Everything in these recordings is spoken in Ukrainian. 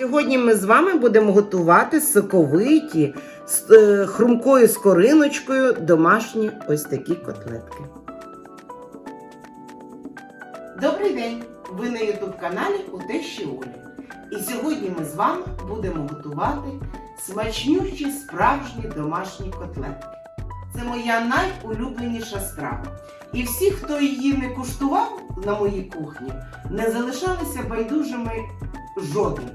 Сьогодні ми з вами будемо готувати соковиті з е, хрумкою скориночкою домашні ось такі котлетки. Добрий день! Ви на youtube каналі у Тещі Олі. І сьогодні ми з вами будемо готувати смачнющі справжні домашні котлетки. Це моя найулюбленіша страва. І всі, хто її не куштував на моїй кухні, не залишалися байдужими жодним.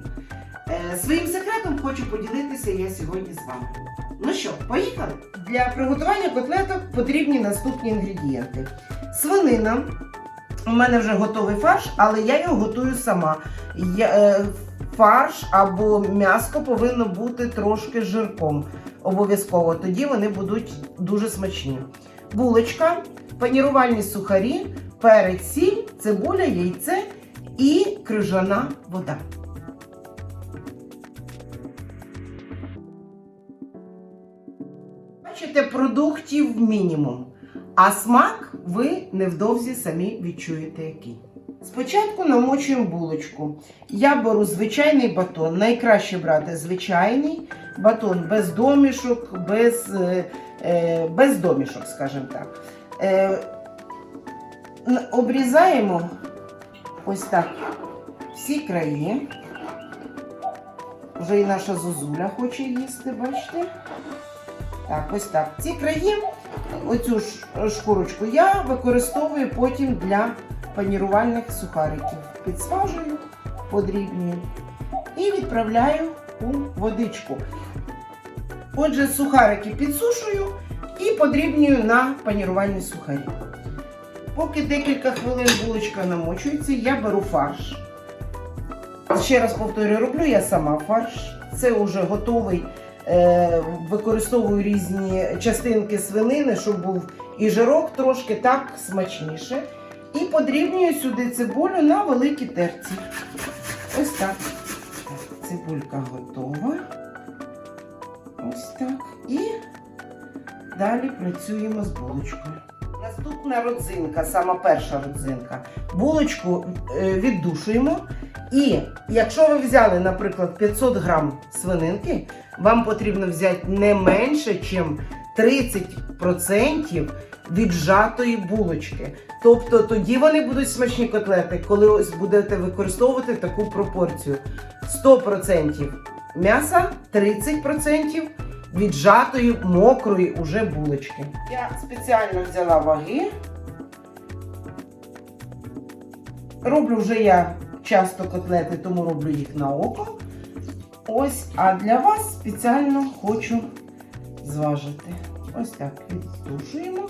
Е, Своїм секретом хочу поділитися я сьогодні з вами. Ну що, поїхали? Для приготування котлеток потрібні наступні інгредієнти: свинина. У мене вже готовий фарш, але я його готую сама. Е, фарш або м'ясо повинно бути трошки жирком. Обов'язково. Тоді вони будуть дуже смачні. Булочка, панірувальні сухарі, перець, сіль, цибуля, яйце і крижана вода. Бачите, продуктів мінімум. А смак ви невдовзі самі відчуєте який. Спочатку намочуємо булочку. Я беру звичайний батон. Найкраще брати звичайний батон без домішок, без, е, е, без домішок, скажімо так. Е, обрізаємо ось так всі краї. Вже і наша зозуля хоче їсти, бачите? Так, ось так. Ці краї, оцю шкурочку, я використовую потім для панірувальних сухариків. Підсмажую, подрібнюю і відправляю у водичку. Отже, сухарики підсушую і подрібнюю на панірувальні сухарі. Поки декілька хвилин булочка намочується, я беру фарш. Ще раз повторюю, роблю я сама фарш. Це вже готовий. Е, використовую різні частинки свинини, щоб був і жирок трошки так смачніше. І подрібнюю сюди цибулю на великій терці. Ось так. Цибулька готова. Ось так. І далі працюємо з булочкою. Наступна родзинка, сама перша родзинка. Булочку е, віддушуємо. І якщо ви взяли, наприклад, 500 грам свининки, вам потрібно взяти не менше, ніж 30% віджатої булочки. Тобто тоді вони будуть смачні котлети, коли ось будете використовувати таку пропорцію. 100% м'яса, 30% віджатої мокрої уже булочки. Я спеціально взяла ваги. Роблю вже я часто котлети, тому роблю їх на око. Ось, а для вас спеціально хочу зважити. Ось так відтушуємо.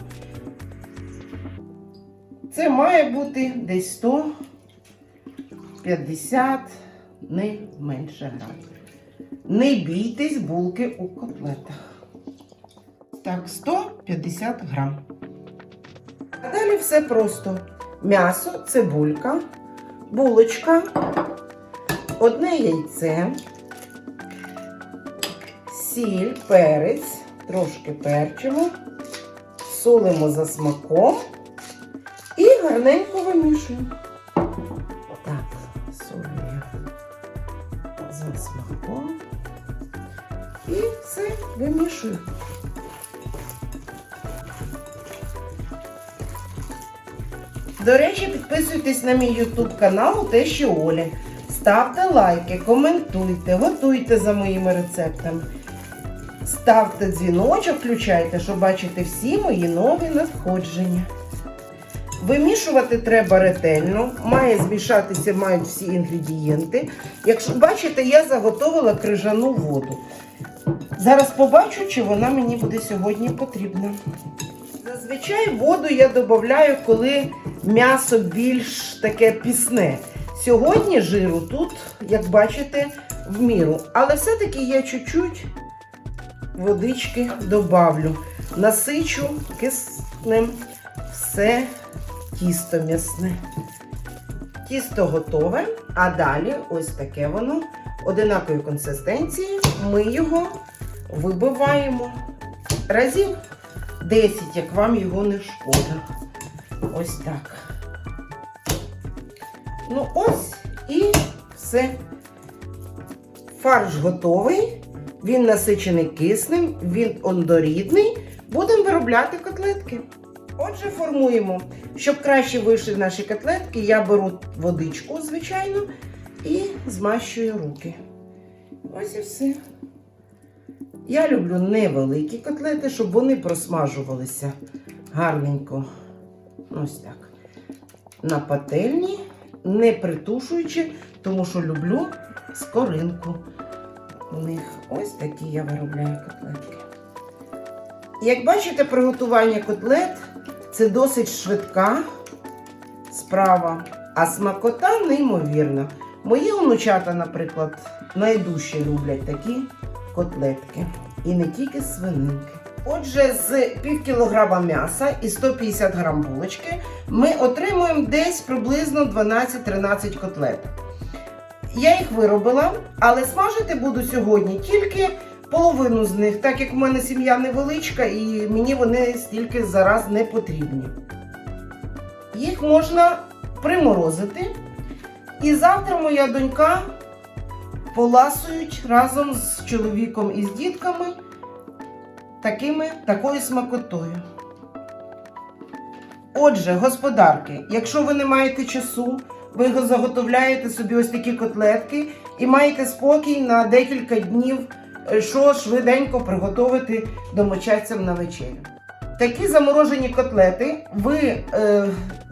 Це має бути десь 150, не менше грам. Не бійтесь булки у котлетах. Так, 150 грам. А далі все просто. М'ясо, цибулька, булочка, одне яйце, сіль, перець, трошки перчимо, солимо за смаком і гарненько вимішуємо. Так, солюю за смаком. І все вимішую. До речі, підписуйтесь на мій YouTube канал те, що Олі. Ставте лайки, коментуйте, готуйте за моїми рецептами. Ставте дзвіночок, включайте, щоб бачити всі мої нові надходження. Вимішувати треба ретельно, має змішатися мають всі інгредієнти. Якщо бачите, я заготовила крижану воду. Зараз побачу, чи вона мені буде сьогодні потрібна. Зазвичай воду я додаю, коли м'ясо більш таке пісне. Сьогодні жиру тут, як бачите, в міру. Але все-таки я чуть-чуть водички добавлю. Насичу киснем все тісто м'ясне. Тісто готове, а далі ось таке воно одинакової консистенції. Ми його вибиваємо разів 10, як вам його не шкода. Ось так. Ну ось і все. Фарш готовий, він насичений киснем, він ондорідний. Будемо виробляти котлетки. Отже, формуємо. Щоб краще вийшли наші котлетки, я беру водичку, звичайно, і змащую руки. Ось і все. Я люблю невеликі котлети, щоб вони просмажувалися гарненько. Ось так. На пательні, не притушуючи, тому що люблю скоринку. У них ось такі я виробляю котлетки. Як бачите, приготування котлет це досить швидка справа, а смакота неймовірна. Мої онучата, наприклад, найдужче люблять такі котлетки. І не тільки свининки. Отже, з пів кілограма м'яса і 150 грам булочки ми отримуємо десь приблизно 12-13 котлет. Я їх виробила, але смажити буду сьогодні тільки половину з них, так як в мене сім'я невеличка і мені вони стільки зараз не потрібні. Їх можна приморозити. І завтра моя донька поласують разом з чоловіком і з дітками такими, такою смакотою. Отже, господарки, якщо ви не маєте часу, ви заготовляєте собі ось такі котлетки і маєте спокій на декілька днів, е, що швиденько приготувати домочадцям на вечерю. Такі заморожені котлети ви е,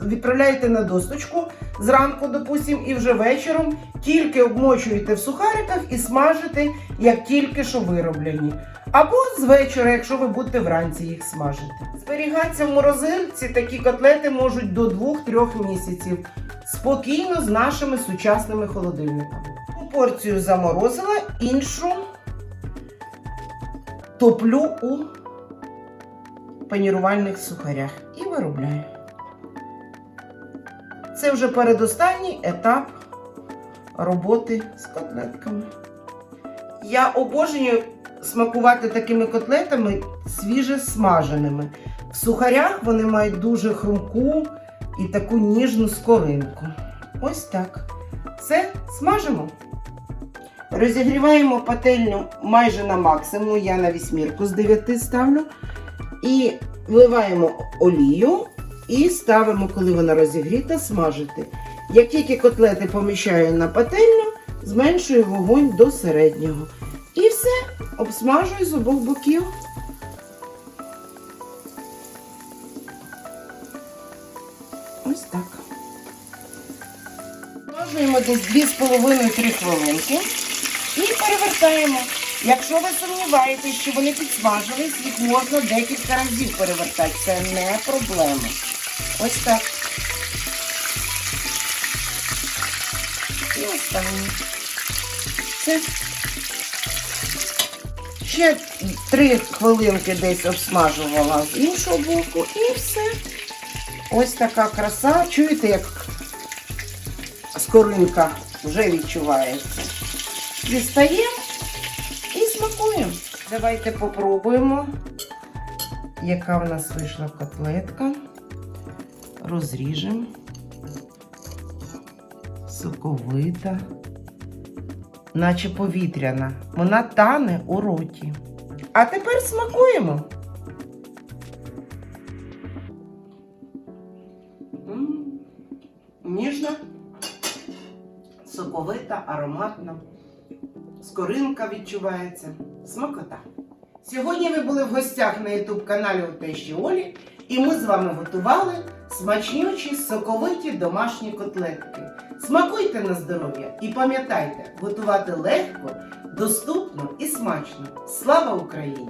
відправляєте на досточку зранку, допустим, і вже вечором тільки обмочуєте в сухариках і смажите, як тільки що вироблені. Або з вечора, якщо ви будете вранці їх смажити. Зберігатися в морозильці такі котлети можуть до 2-3 місяців спокійно з нашими сучасними холодильниками. Одну порцію заморозила, іншу топлю у панірувальних сухарях і виробляю. Це вже передостанній етап роботи з котлетками. Я обожнюю смакувати такими котлетами свіже смаженими. В сухарях вони мають дуже хрумку і таку ніжну скоринку. Ось так. Все, смажимо. Розігріваємо пательню майже на максимум, я на вісьмірку з 9 ставлю. І вливаємо олію і ставимо, коли вона розігріта, смажити. Як тільки котлети поміщаю на пательню, зменшую вогонь до середнього. І все, обсмажую з обох боків. Ось так. Смажуємо десь 2,5-3 хвилинки і перевертаємо. Якщо ви сумніваєтесь, що вони підсмажились, їх можна декілька разів перевертати. Це не проблема. Ось так. І останнє. Все. Ще 3 хвилинки десь обсмажувала з іншого боку і все. Ось така краса. Чуєте, як скоринка вже відчувається. Дістаємо. Давайте попробуємо, яка в нас вийшла котлетка. Розріжемо. Соковита, наче повітряна. Вона тане у роті. А тепер смакуємо. Ніжна, соковита, ароматна. Скоринка відчувається. Смакота. Сьогодні ви були в гостях на YouTube каналі у Тещі Олі, і ми з вами готували смачнючі, соковиті домашні котлетки. Смакуйте на здоров'я і пам'ятайте, готувати легко, доступно і смачно. Слава Україні!